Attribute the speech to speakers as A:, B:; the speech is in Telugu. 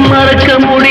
A: மறக்க முடியல